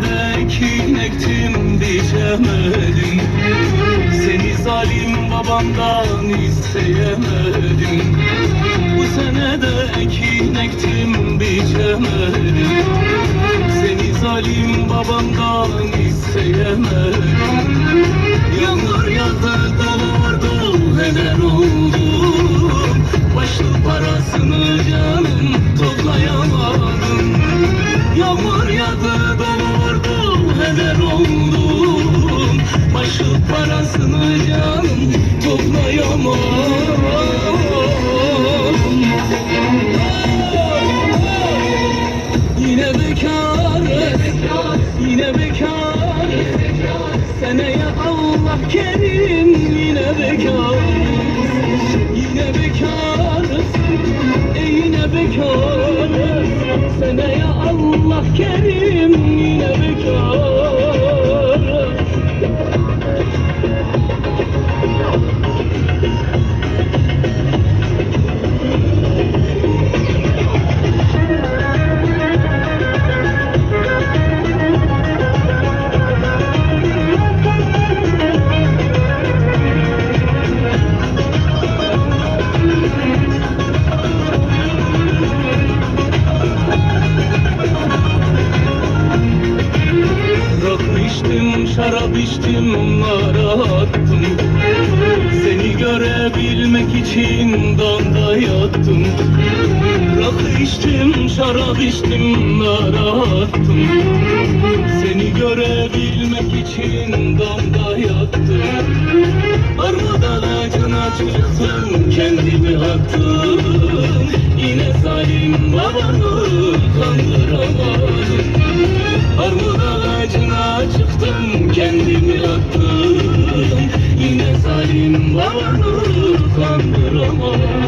neredeki inektim diyemedim Seni zalim babamdan isteyemedim. Bu senedeki inektim biçemedim. Seni zalim babamdan isteyemedim. Yağmur yağdı doldu heder oldum. Başlı parasını canım toplayamadım. Yağmur yağdı doldu Yine bekar, yine bekar. Seneye Allah kerim yine bekar. Yine bekar, e yine bekar. Seneye Allah kerim yine içtim, şarap içtim, nara attım. Seni görebilmek için damda yattım. Rakı içtim, şarap içtim, nara attım. Seni görebilmek için damda yattım. Armut ağacına çıktım, kendimi attım Yine zalim babanı kandıramadım Armut ağacına Yine zalim babanı kandıramadım